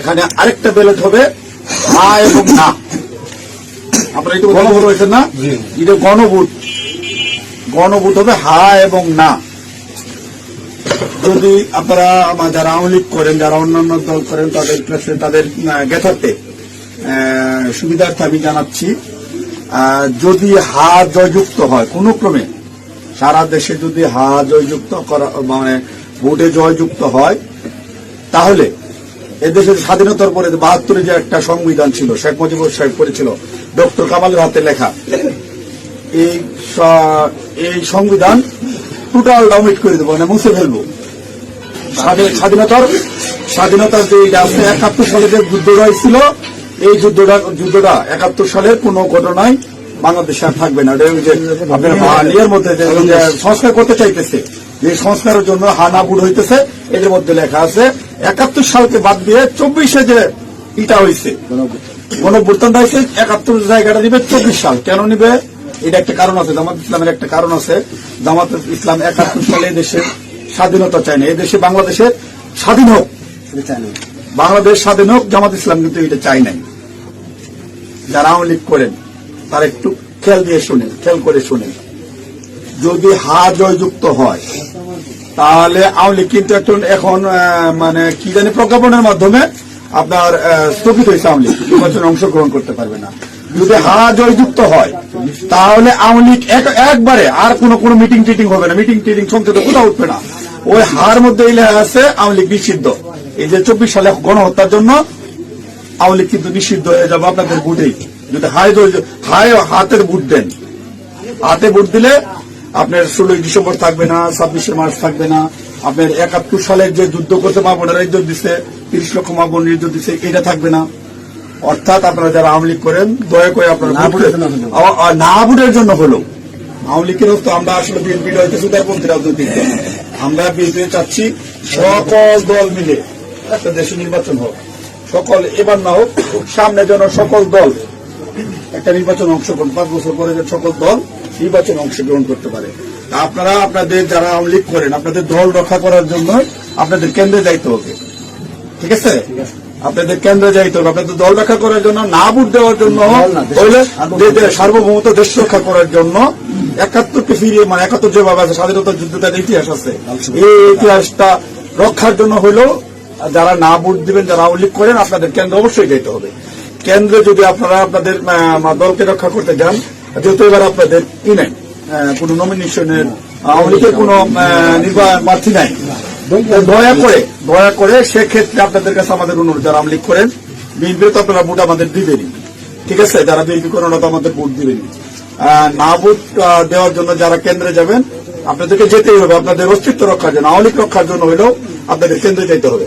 এখানে আরেকটা ব্যালট হবে হা এবং না। আপনারা একটু গণভোট হয়েছেন না? এটা গণভোট। গণভোট হবে হা এবং না। যদি আপনারা যারা আওয়ামী লীগ করেন যারা অন্যান্য দল করেন তাদের তাদের জ্ঞাতার্থে সুবিধার্থে আমি জানাচ্ছি যদি হা জয়যুক্ত হয় কোনো ক্রমে সারা দেশে যদি হা জয়যুক্ত করা মানে ভোটে জয়যুক্ত হয় তাহলে এদেশের স্বাধীনতার পরে বাহাত্তরে যে একটা সংবিধান ছিল, শেখ মুজিবুর সাহেব করেছিল, ডক্টর কামালের হাতে লেখা, এই এই সংবিধান টোটাল ডাউমিট করে দেবো মানে মুছে ফেলব। স্বাধীনতার স্বাধীনতার যে আছে, একাত্তর সালে যে যুদ্ধটা হয়েছিল, এই যুদ্ধটা যুদ্ধটা একাত্তর সালের কোন ঘটনায় বাংলাদেশে আর থাকবে না। আপনার মধ্যে সংস্কার করতে চাইতেছে, যে সংস্কারের জন্য হানাবুড হইতেছে, এদের মধ্যে লেখা আছে একাত্তর সালকে বাদ দিয়ে চব্বিশে যে ইটা হয়েছে গণভ্যুত্থানটা হয়েছে একাত্তর জায়গাটা দিবে চব্বিশ সাল। কেন নিবে? এটা একটা কারণ আছে জামাত ইসলামের একটা কারণ আছে। জামাত ইসলাম একাত্তর সালে দেশের স্বাধীনতা চায় না। এদেশে বাংলাদেশের স্বাধীন হোক। বাংলাদেশ স্বাধীন হোক জামাত ইসলাম কিন্তু এটা চাই নাই। যারা আওয়ামী লীগ করেন তারা একটু খেয়াল দিয়ে শুনেন খেয়াল করে শুনেন। যদি হা জয়যুক্ত হয় তাহলে আওয়ামী লীগ কিন্তু এখন এখন মানে কি জানি প্রজ্ঞাপনের মাধ্যমে আপনার স্থগিত হয়েছে আওয়ামী লীগ। নির্বাচনে অংশগ্রহণ করতে পারবে না। যদি হা জয়যুক্ত হয়, তাহলে আওয়ামী লীগ একবারে আর কোনো কোনো মিটিং টিটিং হবে না। মিটিং টিটিং সংসদে কোথাও উঠবে না। ওই হার মধ্যে এই লেখা আছে আওয়ামী লীগ নিষিদ্ধ। এই যে চব্বিশ সালে গণহত্যার জন্য আওয়ামী লীগ কিন্তু নিষিদ্ধ হয়ে যাবে আপনাদের ভোটেই যদি হাই হাই হাতের বুট দেন। হাতে বুট দিলে আপনার ষোলোই ডিসেম্বর থাকবে না ছাব্বিশে মার্চ থাকবে না আপনার একাত্তর সালের যে যুদ্ধ করতে মা বোনেরা ইজ্জত দিচ্ছে তিরিশ লক্ষ মা বোনের ইজ্জত দিচ্ছে এটা থাকবে না অর্থাৎ আপনারা যারা আওয়ামী লীগ করেন দয়া করে আপনারা না ভোটের জন্য। হলো আওয়ামী লীগের তো আমরা আসলে বিএনপি হইতে সুদারপন্থী রাজনৈতিক দল। আমরা বিএনপি চাচ্ছি সকল দল মিলে একটা দেশে নির্বাচন হোক সকল এবার না হোক সামনে যেন সকল দল একটা নির্বাচন অংশগ্রহণ পাঁচ বছর পরে যে সকল দল নির্বাচনে অংশগ্রহণ করতে পারে। তা আপনারা আপনাদের যারা আওয়ামী লীগ করেন আপনাদের দল রক্ষা করার জন্য আপনাদের কেন্দ্রে যাইতে হবে। ঠিক আছে? আপনাদের কেন্দ্রে যাইতে হবে। আপনাদের দল রক্ষা করার জন্য না ভোট দেওয়ার জন্য না, দেশ- সার্বভৌমত্ব। রক্ষা করার জন্য একাত্তরকে ফিরিয়ে মানে একাত্তর যেভাবে আছে স্বাধীনতা যুদ্ধটার ইতিহাস আছে। এই ইতিহাসটা রক্ষার জন্য হইলেও যারা না ভোট দিবেন যারা লীগ করেন আপনাদের কেন্দ্রে অবশ্যই যেতে হবে। কেন্দ্রে যদি আপনারা আপনাদের দলকে রক্ষা করতে যান যেহেতু এবার আপনাদের ই নাই কোনো নমিনেশনের আওয়ামী লীগের কোনো নির্বাচন প্রার্থী নাই। দয়া করে দয়া করে সেক্ষেত্রে আপনাদের কাছে আমাদের অনুরোধ যারা আওয়ামী লীগ করেন বিএনপির তো আপনারা ভোট আমাদের দিবেনই। ঠিক আছে? যারা বিএনপি করেন ওরা তো আমাদের ভোট দিবেনই। আহ, না ভোট দেওয়ার জন্য যারা কেন্দ্রে যাবেন আপনাদেরকে যেতেই হবে আপনাদের অস্তিত্ব রক্ষার জন্য আওয়ামী রক্ষার জন্য হলেও আপনাদের কেন্দ্রে যেতে হবে।